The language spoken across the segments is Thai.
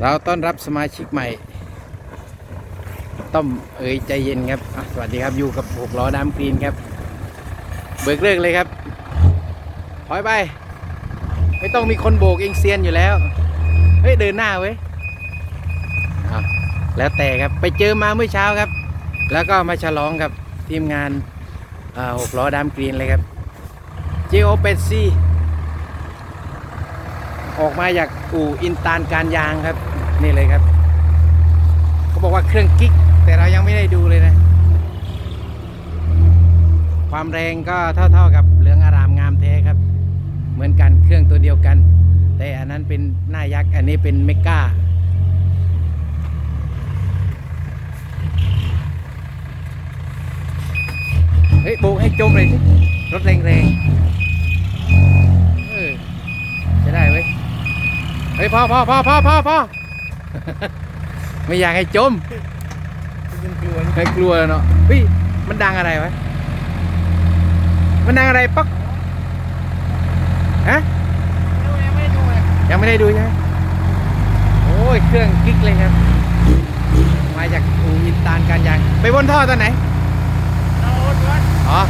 เราต้อนรับสมาชิกใหม่ ต้อมเอ๋ยใจเย็นครับ สวัสดีครับอยู่กับหกล้อดามกรีนครับ เบิกเลิกเลยครับถอยไป ไม่ต้องมีคนโบกเองเซียนอยู่แล้ว เฮ้ย เดินหน้าเว้ยแล้วแต่ครับไปเจอมาเมื่อเช้าครับ แล้วก็มาฉลองกับทีมงานอ่าหกล้อดามกรีนเลยครับ JO เป็ดซี ออกมาจากอู่อินตานการยางครับ นี่เลยครับ เขาบอกว่าเครื่องกิ๊ก แต่เรายังไม่ได้ดูเลยนะ ความแรงก็เท่าๆกับเหลืองอารามงามแท้ครับ เหมือนกันเครื่องตัวเดียวกัน แต่อันนั้นเป็นหน้ายักษ์ อันนี้เป็นเมก้าเฮ้ยโบกให้จมเลยสิรถแรงๆเออจะได้เว้ย เฮ้ยพ่อพ่อพ่อพ่อพ่อพ่อ ไม่อยากให้จมยังกลัวไม่กลัวเนาะเฮ้ยมันดังอะไรวะมันดังอะไรป๊อกฮะยังไม่ดูเลยยังไม่ได้ดูใช่ไหมโอ้ยเครื่องกิ๊กเลยครับ มาจากอูอินตานการยางไปบนท่อตอนไหนเราโอนก่อนอ๋อ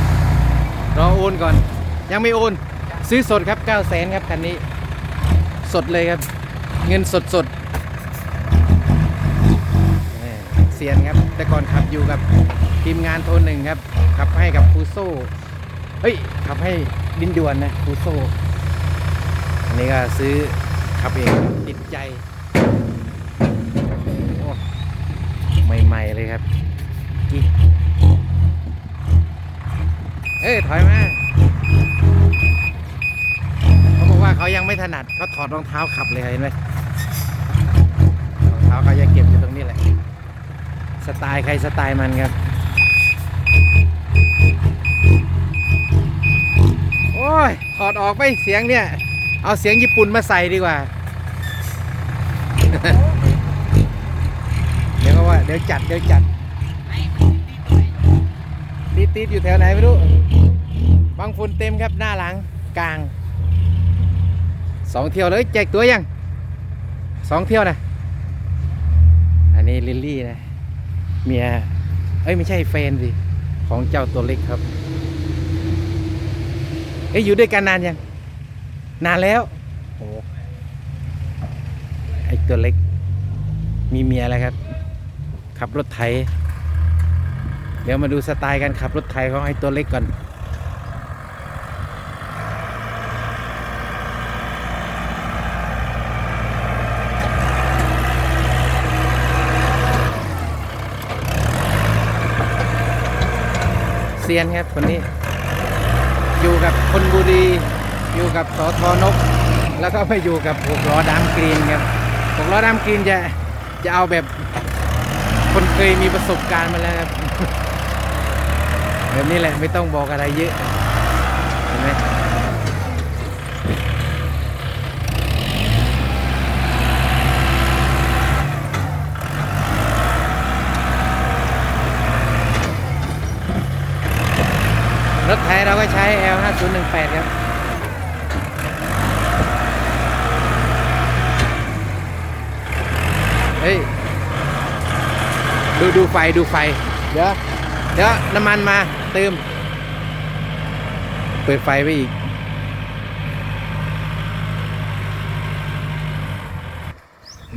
รอโอนก่อน ยังไม่โอน ซื้อสดครับ9 0 0 0 0ครับคันนี้ สดเลยครับ เงินสดสดเซียนครับ แต่ก่อนขับอยู่กับทีมงานโทนหนึ่งครับ ขับให้กับฟูโซเฮ้ย ขับให้ดินดวนนะฟูโซอันนี้ก็ซื้อขับเองติดใจโอ้ใหม่ ๆ เลยครับเอ้ย ถอยมาเขาบอก ว่าเขายังไม่ถนัดเขาถอดรองเท้าขับเลยเห็นไหมรองเท้าเขาจะเก็บอยู่ตรงนี้แหละ สไตล์ใครสไตล์มันครับ โอ้ย ถอดออกไปเสียงเนี่ย เอาเสียงญี่ปุ่นมาใส่ดีกว่า เดี๋ยวว่า เดี๋ยวจัด เดี๋ยวจัดติดติดอยู่แถวไหนไม่รู้ บางฝุ่นเต็มครับหน้าหลังกลาง สองเที่ยวเลยแจกตัวยังสองเที่ยวนะอันนี้ลิลลี่นะเมียเอ้ยไม่ใช่แฟนสิของเจ้าตัวเล็กครับเอ้ยอยู่ด้วยกันนานยังนานแล้วโอ้ไอตัวเล็ก มีเมียแล้วครับ ขับรถไถ เดี๋ยวมาดูสไตล์การขับรถไถของไอ้ตัวเล็กก่อน ซียนครับคนนี้ อยู่กับคนบุรี อยู่กับสอทอนก แล้วก็ไปอยู่กับหกล้อดามกรีนครับหกล้อดามกรีนจะจะเอาแบบคนเคยมีประสบการณ์มาแล้วครับแบบนี้แหละไม่ต้องบอกอะไรเยอะเห็นไหม ถไถเราก็ใช้ L 5 0 1 8 ครับเฮ้ยดูดูไฟดูไฟ เดี๋ยวเดี๋ยวน้ำมันมาเติม เปิดไฟไว้อีก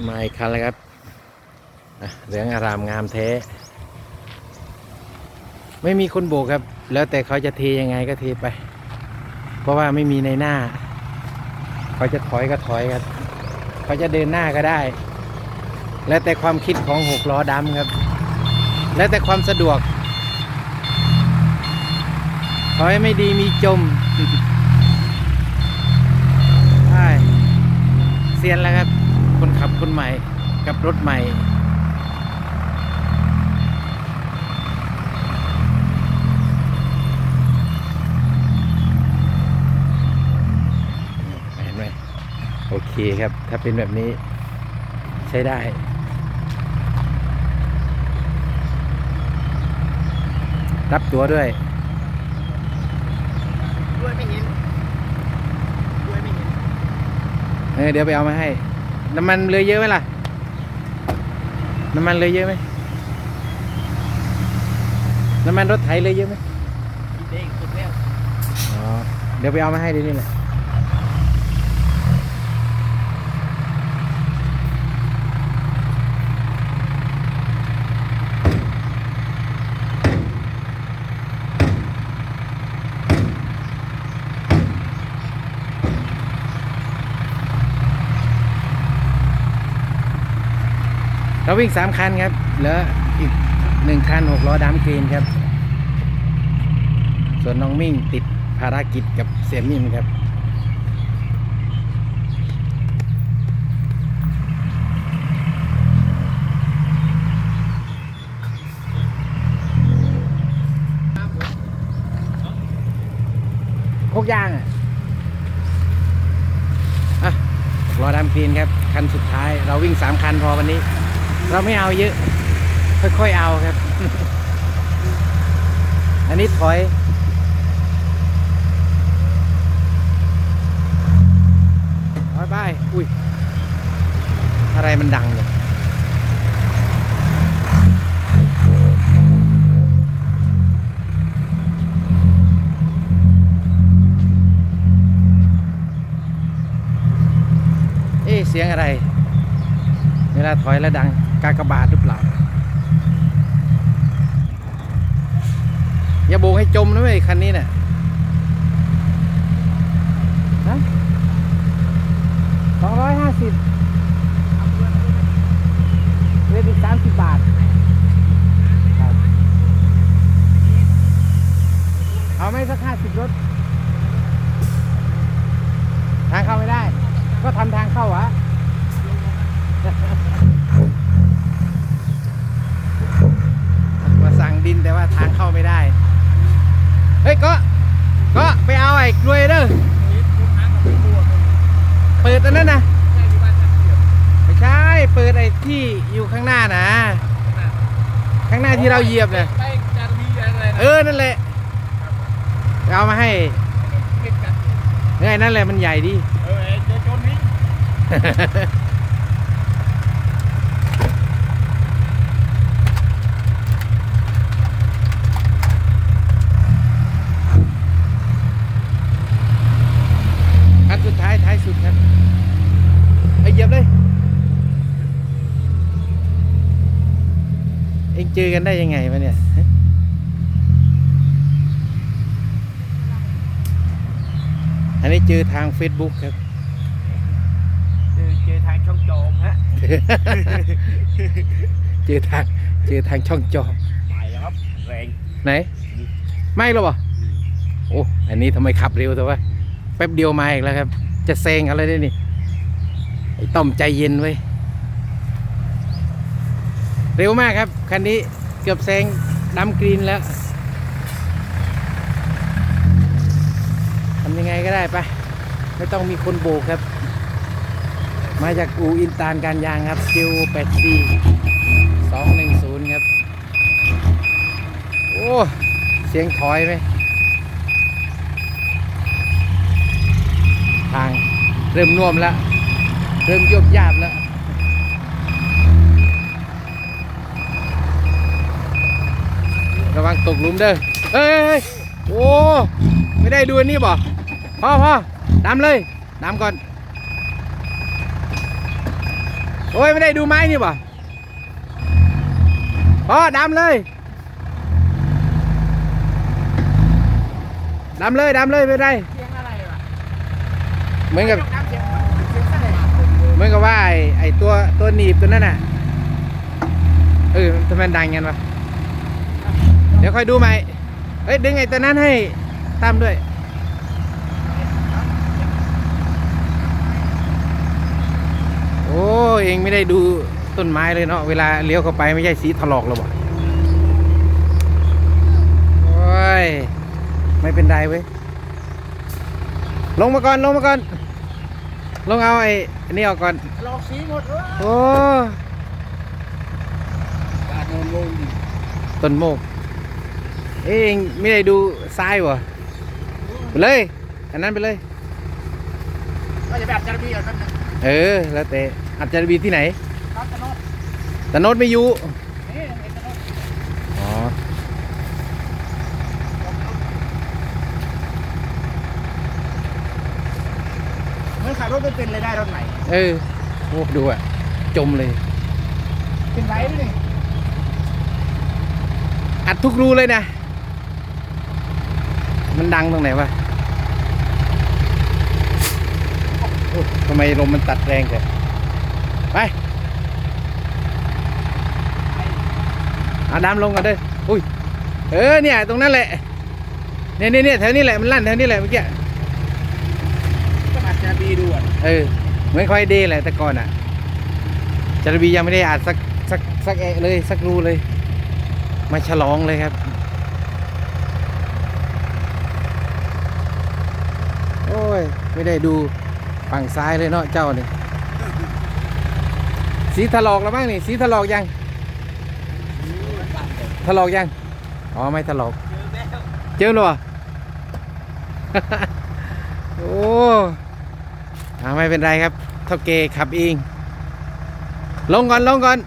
มาอีกคันแล้วครับเหลืองอารามงามแท้ ไม่มีคนโบกครับ แล้วแต่เขาจะเทยังไงก็เทไป เพราะว่าไม่มีในหน้า เขาจะถอยก็ถอยครับเขาจะเดินหน้าก็ได้ แล้วแต่ความคิดของหกล้อดำครับ แล้วแต่ความสะดวกถอยไม่ดีมีจมใช่เซียนแล้วครับ คนขับคนใหม่กับรถใหม่ เห็นไหมโอ เคครับ ถ้าเป็นแบบนี้ใช้ได้รับตัวด้วยด้วยไม่เห็นด้วยไม่เห็นเออเดี๋ยวไปเอามาให้ น้ำมันเหลือเยอะไหมล่ะ น้ำมันเลยเยอะไหมน้ำมันรถไถเลยเยอะไหมเด้งสุดแล้วอ๋อเดี๋ยวไปเอามาให้ดีนี่แหละ เราวิ่งสามคันครับ เหลืออีกหนึ่งคันหกล้อดำกรีนครับ ส่วนน้องมิ่งติดภารกิจกับเสียมิ่งครับโคกย่างอะอะรอดำกรีนครับ คันสุดท้ายเราวิ่งสามคันพอวันนี้ เราไม่เอาเยอะ ค่อยๆเอาครับ อันนี้ถอยถอยไปอุ้ย อะไรมันดังเลยเอ๊เสียงอะไร ลาถอยแล้วดังกากบาทหรือเปล่า อย่าโบกให้จมนะเว้ยคันนี้น่ะฮะสองร้อยห้าสิบเรียกอีกสามสิบบาทครับเอาไหมสักห้าสิบรถ ทางเข้าไม่ได้ ก็ทำทางเข้าวะ มาสั่งดินแต่ว่าทางเข้าไม่ได้ เฮ้ยก็ก็ไปเอาไอ้กลวยเด้อเปิดอันนั้นนะไม่ใช่ เปิดไอ้ที่อยู่ข้างหน้านะ ข้างหน้า ที่เราเหยียบเนี่ยไปจารมีอะไรเออนั่นแหละไปเอามาให้เก็บกันเฮ้ยนั่นแหละมันใหญ่ดี เออเดี๋ยวโจนวิ่ง อันสุดท้ายท้ายสุดครับไอ้เหยียบเลย เอ็งเจอ กันได้ยังไงวะเนี่ยฮะอันนี้เจอทาง Facebook ครับ เจอเจอทางช่องโจมฮะ เจอทางเจอทางช่องจอมใหม่แล้วครับ แรงไหน ไม่หรอวะโอ้อันนี้ทำไมขับเร็วแต่ว่าแป๊บเดียวมาอีกแล้วครับ จะเซงอะไรได้นี่ไอ้ต้อมใจเย็นไว้ยเร็วมากครับ คันนี้เกือบแซงดำกรีนแล้วทำยังไงก็ได้ไป ไม่ต้องมีคนโบกครับ มาจากอูอินตานการยางครับคิวแปดซีสองหนึ่งศูนย์ครับ โอ้ เสียงถอยไหม ทางเริ่มน่วมแล้ว เริ่มยบยาบแล้ว ระวังตกหลุมเด้อเฮ้ยโอ้ไม่ได้ดูอันนี้บ่พ่อพ่อดำเลยดำก่อน โอ้ยไม่ได้ดูไม้นี่บ่พ่อดำเลยดำเลยดำเลยไม่ได้เสียงอะไรวะเหมือนกับเหมือนกับว่าไอ้ไอ้ตัวตัวหนีบตัวนั้นน่ะเออทำไมมันดังงั้นวะ เดี๋ยวค่อยดูใหม่เฮ้ยดึงไอ้ตัวนั้นให้ตามด้วย โอ้เองไม่ได้ดูต้นไม้เลยเนาะเวลาเลี้ยวเข้าไปไม่ใช่สีถลอกหรอวะโอ้ย ไม่เป็นไรเว้ย ลงมาก่อน ลงมาก่อน ลงเอาไอ้อันนี่ออกก่อนหลอกสีหมดเลยโอ้การงงงต้นโมก เอ้ยเองไม่ได้ดูซ้ายวะไปเลย อันนั้นไปเลยก็จะแบบจารมีก่อนนั่นนะเออ แล้วแต่อาจจะมีที่ไหนครับจะนอนแต่โน้ตไม่อยู่นี่เห็นรถอ๋อเหมือนขับรถไม่เป็นเลยได้รถใหม่เออโอ้ดูอะจมเลย เป็นไรไหมนี่อัดทุกรูเลยนะ มันดังตรงไหนวะโอ้ทำไมลมมันตัดแรงแต่ไปเอาดำลงกันเด้ออุ้ย เออเนี่ย ตรงนั้นแหละ เนี่ยเนี่ยเนี่ยแถวนี้แหละ มันลั่นแถวนี้แหละเมื่อกี้ก็อาจจะดีด่วนเออเหมือนคอยเดย์แหละแต่ก่อนอะจารบียังไม่ได้อัดสักสักสักแอะเลย สักรูเลย มาฉลองเลยครับ โอ้ย ไม่ได้ดูฝั่งซ้ายเลยเนาะเจ้านี่สีถลอกแล้วบ้างนี่สีถลอกยังถลอกยังอ๋อไม่ถลอกเจอแล้วเหรอโอ้อาไม่เป็นไรครับเท่าเกขับเองลงก่อนลงก่อน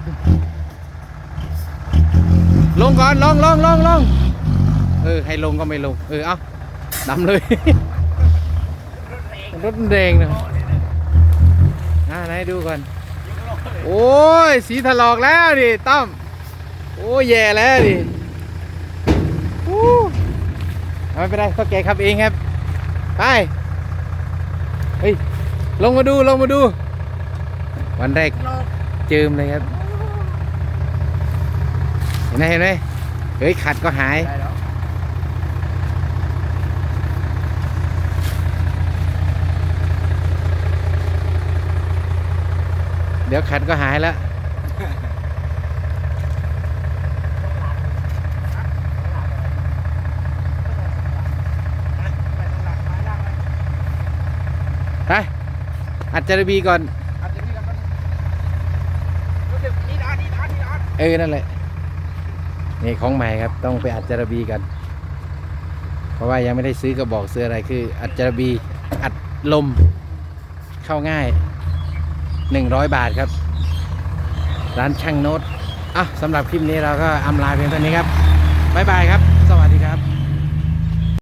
ลงก่อนลงลงลงลงเออให้ลงก็ไม่ลงเออเอาดำเลย รถแดงนะอ่าไหนดูก่อน โอ้ย สีถลอกแล้วดิต้อมโอ้ยแย่แล้วดิไม่เป็นไรเท่าแกขับเองครับ ไป เฮ้ย ลงมาดู ลงมาดู วันแรกโลกเจิมเลยครับ เห็นไหมเห็นไหมเฮ้ย ขัดก็หาย ได้แล้ว เดี๋ยวขัดก็หายแล้วไปตรงหลังไม้ล่างเลยไป อัดจารบีก่อนอาจจะมีกันก็รถเดี๋ยวนี่นะนี่นะนี่นะเออ นั่นแหละ นี่ของใหม่ครับ ต้องไปอัดจารบีกัน เพราะว่ายังไม่ได้ซื้อกระบอกซื้ออะไรคือ อัดจารบี อัดลม เข้าง่าย 100 บาทครับ ร้านช่างโน้ตอะสำหรับคลิปนี้เราก็อำลาเพียงเท่านี้ครับบ๊ายบายครับสวัสดีครับ